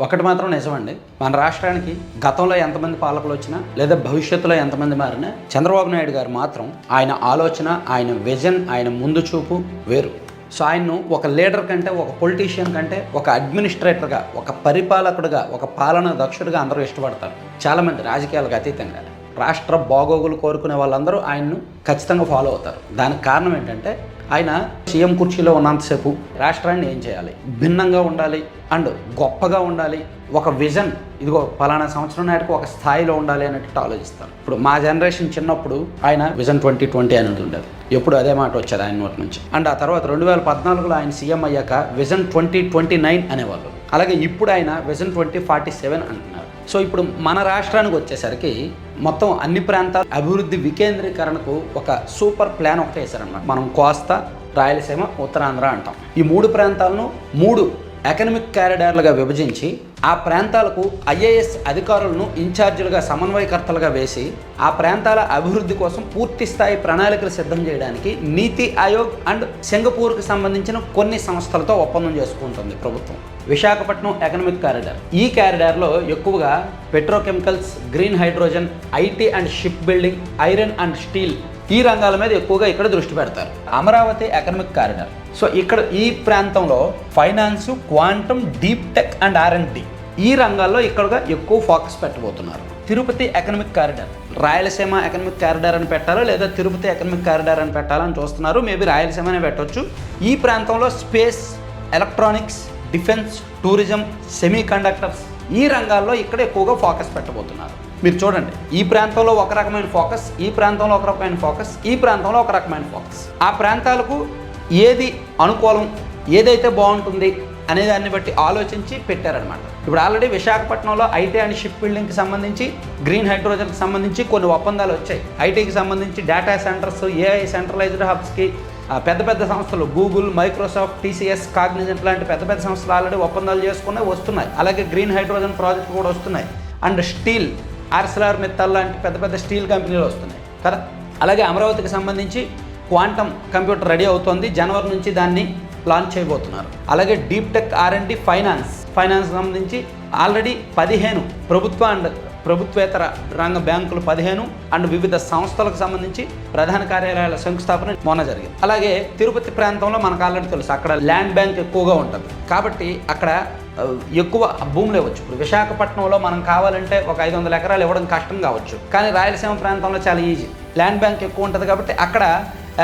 ఒకటి మాత్రం నిజమండి. మన రాష్ట్రానికి గతంలో ఎంతమంది పాలకులు వచ్చినా లేదా భవిష్యత్తులో ఎంతమంది మారినా చంద్రబాబు నాయుడు గారు మాత్రం ఆయన ఆలోచన ఆయన విజన్ ఆయన ముందు చూపు వేరు. సో ఆయన్ను ఒక లీడర్ కంటే ఒక పొలిటీషియన్ కంటే ఒక అడ్మినిస్ట్రేటర్గా ఒక పరిపాలకుడిగా ఒక పాలన దక్షుడిగా అందరూ ఇష్టపడతారు. చాలామంది రాజకీయాలకు అతీతంగా. రాష్ట్ర బాగోగులు కోరుకునే వాళ్ళందరూ ఆయన్ను ఖచ్చితంగా ఫాలో అవుతారు. దానికి కారణం ఏంటంటే ఆయన సీఎం కుర్చీలో ఉన్నంతసేపు రాష్ట్రాన్ని ఏం చేయాలి? భిన్నంగా ఉండాలి అండ్ గొప్పగా ఉండాలి. ఒక విజన్ ఇదిగో పలానా సంవత్సరం నాటికి ఒక స్థాయిలో ఉండాలి అన్నట్టు ఆలోచిస్తాను ఇప్పుడు మా జనరేషన్ చిన్నప్పుడు ఆయన విజన్ ట్వంటీ ట్వంటీ అనేది ఉండేది. ఎప్పుడు అదే మాట వచ్చేది ఆయన నోటి నుంచి. అండ్ ఆ తర్వాత రెండు వేల పద్నాలుగులో ఆయన సీఎం అయ్యాక విజన్ ట్వంటీ ట్వంటీ నైన్ అనేవాళ్ళు. అలాగే ఇప్పుడు ఆయన విజన్ ట్వంటీ ఫార్టీ సెవెన్ అంటున్నారు. సో ఇప్పుడు మన రాష్ట్రానికి వచ్చేసరికి మొత్తం అన్ని ప్రాంతాల అభివృద్ధి వికేంద్రీకరణకు ఒక సూపర్ ప్లాన్ ఒకటి వేశారనమాట మనం కోస్తా రాయలసీమ ఉత్తరాంధ్ర అంటాం. ఈ మూడు ప్రాంతాలను మూడు ఎకనమిక్ క్యారిడార్లుగా విభజించి ఆ ప్రాంతాలకు ఐఏఎస్ అధికారులను ఇన్ఛార్జీలుగా సమన్వయకర్తలుగా వేసి ఆ ప్రాంతాల అభివృద్ధి కోసం పూర్తి స్థాయి ప్రణాళికలు సిద్ధం చేయడానికి నీతి ఆయోగ్ అండ్ సింగపూర్కి సంబంధించిన కొన్ని సంస్థలతో ఒప్పందం చేసుకుంటుంది ప్రభుత్వం. Visakhapatnam economic corridor. ఈ కారిడార్లో ఎక్కువగా petrochemicals green hydrogen IT and ship building iron and steel ఈ రంగాల మీద ఎక్కువగా ఇక్కడ దృష్టి పెడతారు. అమరావతి ఎకనమిక్ కారిడార్ సో ఇక్కడ ఈ ప్రాంతంలో finance quantum deep tech and R and D ఈ రంగాల్లో ఇక్కడగా ఎక్కువ focus పెట్టబోతున్నారు. Tirupati economic corridor Rayalaseema economic corridor అని పెట్టాలో లేదా తిరుపతి ఎకనమిక్ కారిడార్ అని పెట్టాలని చూస్తున్నారు. మేబీ రాయలసీమనే పెట్టొచ్చు. ఈ ప్రాంతంలో space electronics defence tourism semiconductors ఈ రంగాల్లో ఇక్కడ ఎక్కువగా ఫోకస్ పెట్టబోతున్నారు. మీరు చూడండి ఈ ప్రాంతంలో ఒక రకమైన ఫోకస్ ఈ ప్రాంతంలో ఒక రకమైన ఫోకస్ ఈ ప్రాంతంలో ఒక రకమైన ఫోకస్ ఆ ప్రాంతాలకు ఏది అనుకూలం ఏదైతే బాగుంటుంది అనే దాన్ని బట్టి ఆలోచించి పెట్టారనమాట ఇప్పుడు ఆల్రెడీ విశాఖపట్నంలో ఐటీ అండ్ షిప్ బిల్డింగ్కి సంబంధించి గ్రీన్ హైడ్రోజన్కి సంబంధించి కొన్ని ఒప్పందాలు వచ్చాయి. ఐటీకి సంబంధించి డేటా సెంటర్స్ ఏఐ సెంట్రలైజ్డ్ హబ్స్కి పెద్ద పెద్ద సంస్థలు గూగుల్ మైక్రోసాఫ్ట్ టీసీఎస్ కాగ్నిజెంట్ లాంటి పెద్ద పెద్ద సంస్థలు ఆల్రెడీ ఒప్పందాలు చేసుకునే వస్తున్నాయి. అలాగే గ్రీన్ హైడ్రోజన్ ప్రాజెక్ట్ కూడా వస్తున్నాయి. అండ్ స్టీల్ ఆర్సలార్ మిత్తల్ లాంటి పెద్ద పెద్ద స్టీల్ కంపెనీలు వస్తున్నాయి. కదా? అలాగే అమరావతికి సంబంధించి క్వాంటమ్ కంప్యూటర్ రెడీ అవుతోంది. జనవరి నుంచి దాన్ని లాంచ్ చేయబోతున్నారు. అలాగే deep tech R and D finance finance సంబంధించి ఆల్రెడీ పదిహేను ప్రభుత్వ అండ్ ప్రభుత్వేతర రంగ బ్యాంకులు పదిహేను అండ్ వివిధ సంస్థలకు సంబంధించి ప్రధాన కార్యాలయాల శంకుస్థాపన మొన్న జరిగింది. అలాగే తిరుపతి ప్రాంతంలో మనకు ఆల్రెడీ తెలుసు అక్కడ ల్యాండ్ బ్యాంక్ ఎక్కువగా ఉంటుంది. కాబట్టి అక్కడ ఎక్కువ భూములు ఇవ్వచ్చు. ఇప్పుడు విశాఖపట్నంలో మనం కావాలంటే ఒక ఐదు వందల ఎకరాలు ఇవ్వడం కష్టం కావచ్చు. కానీ రాయలసీమ ప్రాంతంలో చాలా ఈజీ ల్యాండ్ బ్యాంక్ ఎక్కువ ఉంటుంది కాబట్టి అక్కడ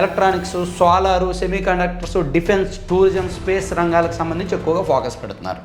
electronics solar semiconductors defence tourism space రంగాలకు సంబంధించి ఎక్కువగా ఫోకస్ పెడుతున్నారు.